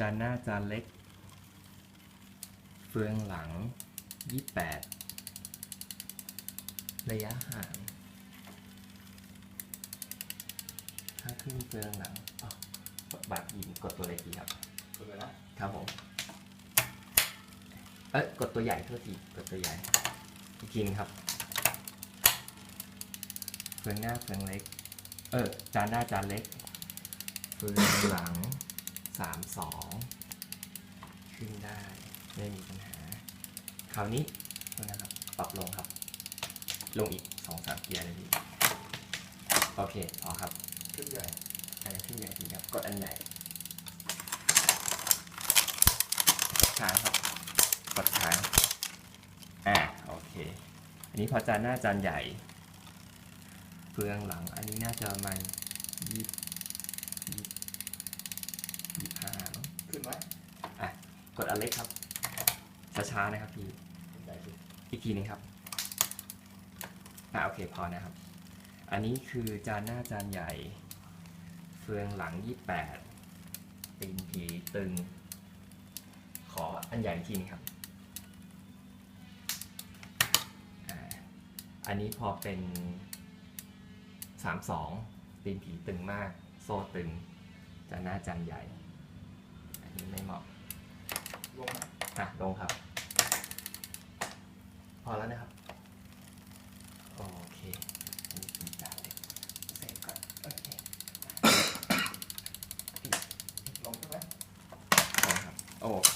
จานหน้าจานเล็ก เฟืองหลังยี่แปดระยะห่าง ถ้าขึ้นเฟืองหลังอ้าวบัตรยิงกดตัวเล็กดีครับถูกเลยนะครับผม เอ้ยกดตัวใหญ่โทษทีกดตัวใหญ่อีกทีนึงครับ เฟืองหน้าเฟืองเล็ก เออจานหน้าจานเล็ก เฟืองหลัง สามสองขึ้นได้ไม่มีปัญหา คราวนี้นะครับ ปรับลงครับ ลงอีกสองสามเกียร์เลยพี่โอเคพอครับขึ้นใหญ่อันนี้ขึ้นใหญ่ทีครับ กดอันใหญ่ค้างครับ กดค้างอ่าโอเค อันนี้พอจานหน้าจานใหญ่เฟืองหลัง อันนี้น่าจะประมาณยี่ยี่ อะขึ้นไหมอะกดอันเล็กครับช้าๆนะครับพี่ขึ้นใหญ่สิอีกทีหนึงครับอ่าโอเคพอนะครับ อันนี้คือจานหน้าจานใหญ่ เฟืองหลัง 28ตีนผีตึง ขออันใหญ่อีกทีหนึงครับอ่าอันนี้พอเป็น32ตีนผีตึงมาก โซ่ตึงจานหน้าจานใหญ่่ะลงครับ พอแล้วนะครับ โอเคลงใช่ไหมลงครับ โอเค